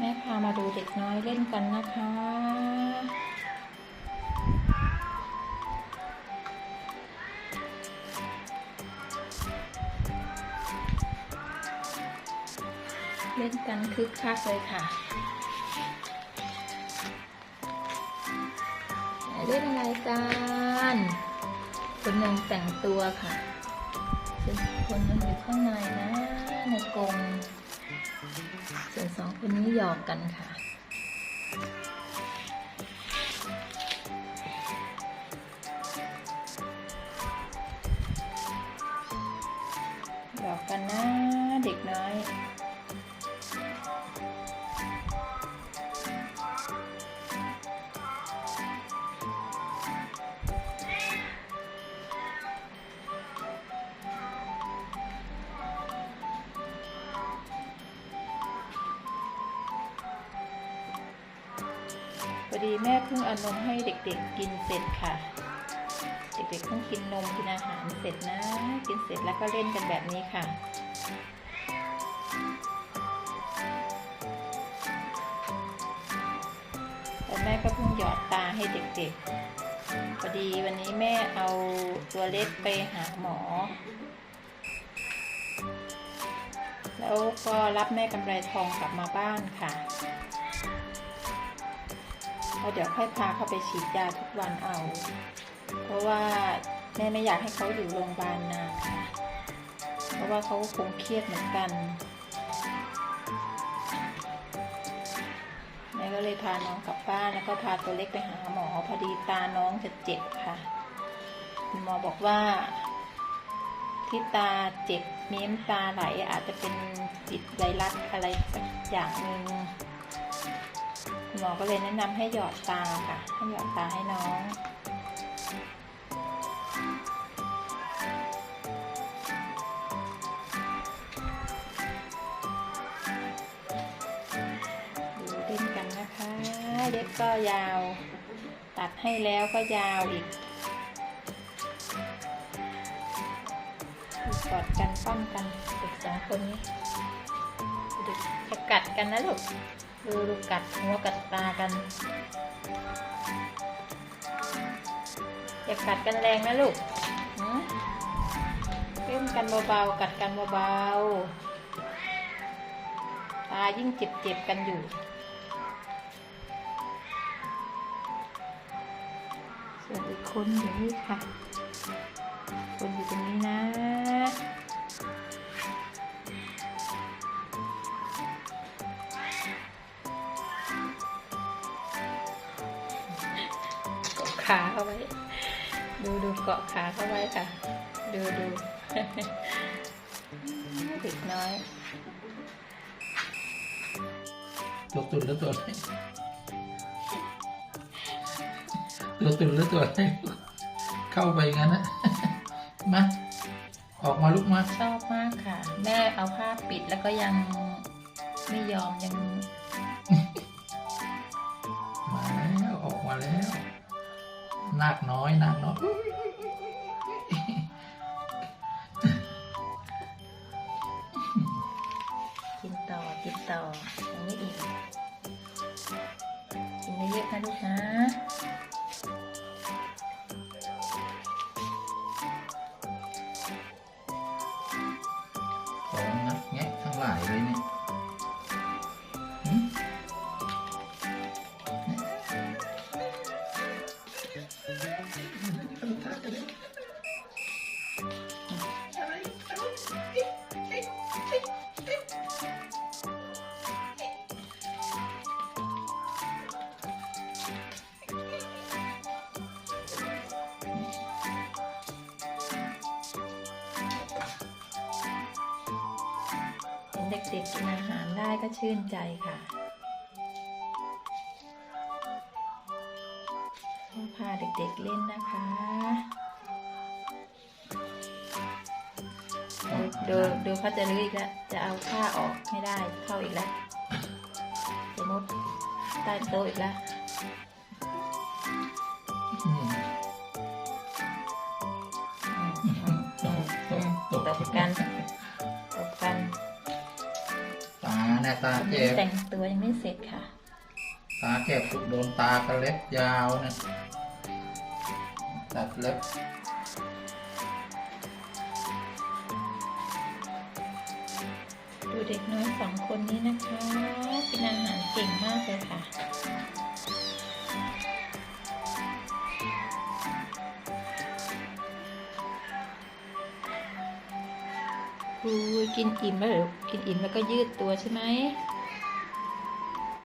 แม่พามาดูเด็กน้อยเล่นกันนะคะ เล่นกันคึกคักเลยค่ะเล่นอะไรกันคนหนึ่งแต่งตัวค่ะ คนหนึงอยู่ข้างในนะในกรง วันนี้หยอกกันค่ะ หยอกกันนะเด็กน้อย พอดีแม่เพิ่งเอานมให้เด็กๆกินเสร็จค่ะ เด็กๆเพิ่งกินนมกินอาหารเสร็จนะ กินเสร็จแล้วก็เล่นกันแบบนี้ค่ะแต่แม่ก็เพิ่งหยอดตาให้เด็กๆ พอดีวันนี้แม่เอาตัวเล็กไปหาหมอ แล้วก็รับแม่กำไรทองกลับมาบ้านค่ะ เดี๋ยวค่อยพาเขาไปฉีดยาทุกวันเอา เพราะว่าแม่ไม่อยากให้เขาอยู่โรงพยาบาลนานค่ะเพราะว่าเขาคงเครียดเหมือนกันแม่ก็เลยพาน้องกลับบ้านแล้วก็พาตัวเล็กไปหาหมอพอดีตาน้องจะเจ็บค่ะคุณหมอบอกว่า ที่ตาเจ็บมีน้ำตาไหลอาจจะเป็นติดไวรัสอะไรสักอย่างหนึ่ง หมอก็เลยแนะนำให้หยอดตาค่ะให้หยอดตาให้น้องดูเล่นกันนะคะเล็บก็ยาว ตัดให้แล้วก็ยาวอีกกอดกันป้อมกันเด็กสองคนนี้เด็กจะกัดกันนะลูก ดูดูกัดหัวกัดตากันอย่ากัดกันแรงนะลูกหืมเล่นกันเบาๆ กัดกันเบาๆ ตายิ่งเจ็บๆกันอยู่ส่วนอีกคนอยู่นี่ค่ะ คนอยู่ตรงนี้นะ ขาเข้าไว้ ดูดูเกาะขาเข้าไว้ค่ะ ดูดูเด็กน้อยตัวตุ่นแล้วตัวอะไรตัวตุ่นแล้วตัวอะไรเข้าไปงั้นนะมาออกมาลุกมาชอบมากค่ะ แม่เอาผ้าปิดแล้วก็ยังไม่ยอมยังมาแล้วออกมาแล้ว นาคน้อยนาคน้อยกินต่อกินต่อยังไม่อิ่มกินเยอะๆนะลูกนะของงัดแงะทั้งหลายเลยเนี่ย ด็กๆกินอาหารได้ก็ชื่นใจค่ะก็พาเด็กๆเล่นนะคะดูดูดูเขาจะรื้ออีกแล้ว จะเอาผ้าออกไม่ได้เข้าอีกแล้วสมมติใต้โต๊ะอีกแล้วอืมอืมอืมอืมอืมตบกัน เนี่ยตาเจ็บแต่งตัวยังไม่เสร็จค่ะ ตาเจ็บถูกโดนตากระเล็บยาวเนี่ยตัดเล็บดูเด็กน้อยสองคนนี้นะคะ เป็นอาหารเก่งมากเลยค่ะ อูยกินอิ่มแล้วหรอกินอิ่มแล้วก็ยืดตัวใช่ไหม